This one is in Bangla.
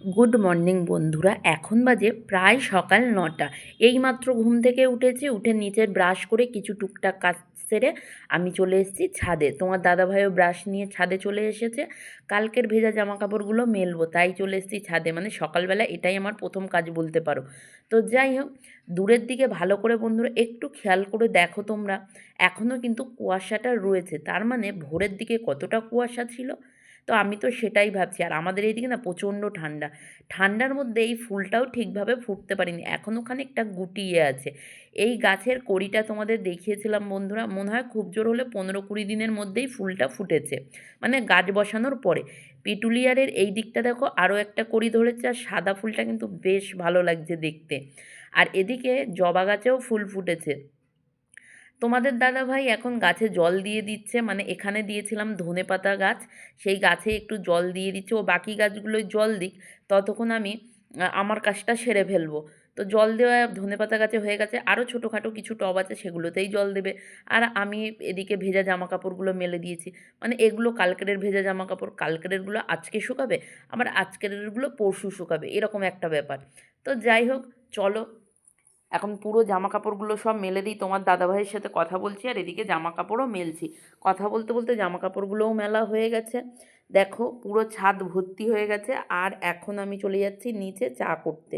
গুড মর্নিং বন্ধুরা, এখন বাজে প্রায় সকাল নটা। এইমাত্র ঘুম থেকে উঠেছি, উঠে নিচের ব্রাশ করে কিছু টুকটাক কাজ সেরে আমি চলে এসেছি ছাদে। তোমার দাদাভাইও ব্রাশ নিয়ে ছাদে চলে এসেছে। কালকের ভেজা জামা কাপড়গুলো মেলবো, তাই চলে এসেছি ছাদে। মানে সকালবেলা এটাই আমার প্রথম কাজ বলতে পারো। তো যাই হোক, দূরের দিকে ভালো করে বন্ধুরা একটু খেয়াল করে দেখো তোমরা। এখনও কিন্তু কুয়াশাটা রয়েছে, তার মানে ভোরের দিকে কতটা কুয়াশা ছিল? তো আমি তো সেটাই ভাবছি। আর আমাদের এইদিকে না প্রচণ্ড ঠান্ডা। ঠান্ডার মধ্যে এই ফুলটাও ঠিকভাবে ফুটতে পারিনি। এখনও খানিকটা গুটিয়ে আছে। এই গাছের কড়িটা তোমাদের দেখিয়েছিলাম বন্ধুরা, মনে হয় খুব জোর হলে পনেরো কুড়ি দিনের মধ্যেই ফুলটা ফুটেছে। মানে গাছ বসানোর পরে। পিটুলিয়ারের এই দিকটা দেখো, আরও একটা কড়ি ধরেছে আর সাদা ফুলটা কিন্তু বেশ ভালো লাগছে দেখতে। আর এদিকে জবা গাছেও ফুল ফুটেছে। তোমাদের দাদা ভাই এখন গাছে জল দিয়ে দিচ্ছে মানে এখানে দিয়েছিলাম ধনে পাতা গাছ, সেই গাছে একটু জল দিয়ে দিচ্ছে, ও বাকি গাছগুলোই জল দিক, ততক্ষণ আমি আমার কাজটা সেরে ফেলব। তো জল দেওয়া ধনে পাতা গাছে হয়ে গেছে আরও ছোটোখাটো কিছু টব আছে সেগুলোতেই জল দেবে। আর আমি এদিকে ভেজা জামা কাপড়গুলো মেলে দিয়েছি মানে এগুলো কালকেরের ভেজা জামা কাপড় কালকেরেরগুলো আজকে শুকাবে, আবার আজকেরেরগুলো পরশু শুকাবে, এরকম একটা ব্যাপার। তো যাই হোক, চলো এখন পুরো জামা কাপড়গুলো সব মেলে দিই, তোমার দাদাভাইয়ের সাথে কথা বলছি আর এদিকে জামা কাপড়ও মেলছি। কথা বলতে বলতে জামা কাপড়গুলোও মেলা হয়ে গেছে। দেখো পুরো ছাদ ভর্তি হয়ে গেছে আর এখন আমি চলে যাচ্ছি নিচে চা করতে।